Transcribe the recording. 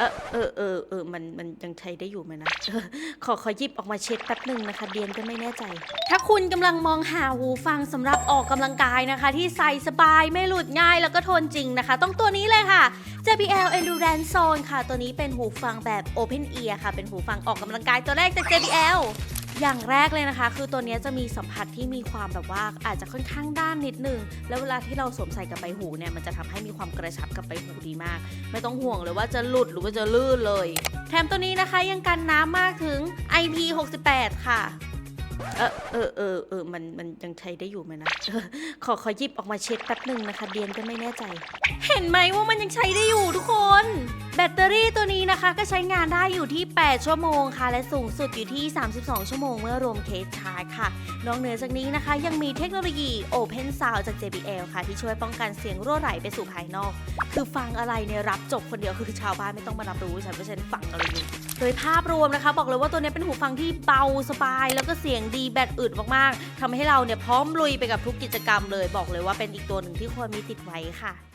เออเออเออเออมันมันยังใช้ได้อยู่ไหมนะเออขอขอหยิบออกมาเช็ดแป๊บหนึ่งนะคะ เดียนก็ไม่แน่ใจ ถ้าคุณกำลังมองหาหูฟังสำหรับออกกำลังกายนะคะ ที่ใส่สบายไม่หลุดง่ายแล้วก็ทนจริงนะคะ ต้องตัวนี้เลยค่ะ JBL Endurance Zone ค่ะ ตัวนี้เป็นหูฟังแบบ Open Ear ค่ะ เป็นหูฟังออกกำลังกายตัวแรกจาก JBL อย่างแรกเลยนะคะ คือตัวนี้จะมีสัมผัสที่มีความแบบว่าอาจจะค่อนข้างด้านนิดนึง แล้วเวลาที่เราสวมใส่กับใบหูเนี่ยมันจะทำให้มีความกระชับกับใบหูดีมาก ไม่ต้องห่วงเลยว่าจะหลุดหรือว่าจะลื่นเลย แถมตัวนี้นะคะยังกันน้ำมากถึง IP68 ค่ะเออเออเออเออมันมันยังใช้ได้อยู่ไหมนะออขอขอยิบออกมาเช็คแป๊บหนึ่งนะคะ เดียนก็ไม่แน่ใจ เห็นไหมว่ามันยังใช้ได้อยู่ทุกคน แบตเตอรี่ตัวนี้นะคะก็ใช้งานได้อยู่ที่ 8 ชั่วโมงค่ะ และสูงสุดอยู่ที่ 32 ชั่วโมงเมื่อรวมเคสชาร์จค่ะ นอกเหนือจากนี้นะคะยังมีเทคโนโลยี Open Sound จาก JBL ค่ะ ที่ช่วยป้องกันเสียงรั่วไหลไปสู่ภายนอก คือฟังอะไรเนี่ยรับจบคนเดียวคือชาวบ้านไม่ต้องมารับรู้ฉันเพราะฉันฟังอะไรอยู่โดยภาพรวมนะคะ บอกเลยว่าตัวนี้เป็นหูฟังที่เบาสบาย แล้วก็เสียงดีแบตอึดมากๆทำให้เราเนี่ยพร้อมลุยไปกับทุกกิจกรรมเลย บอกเลยว่าเป็นอีกตัวหนึ่งที่ควรมีติดไว้ค่ะ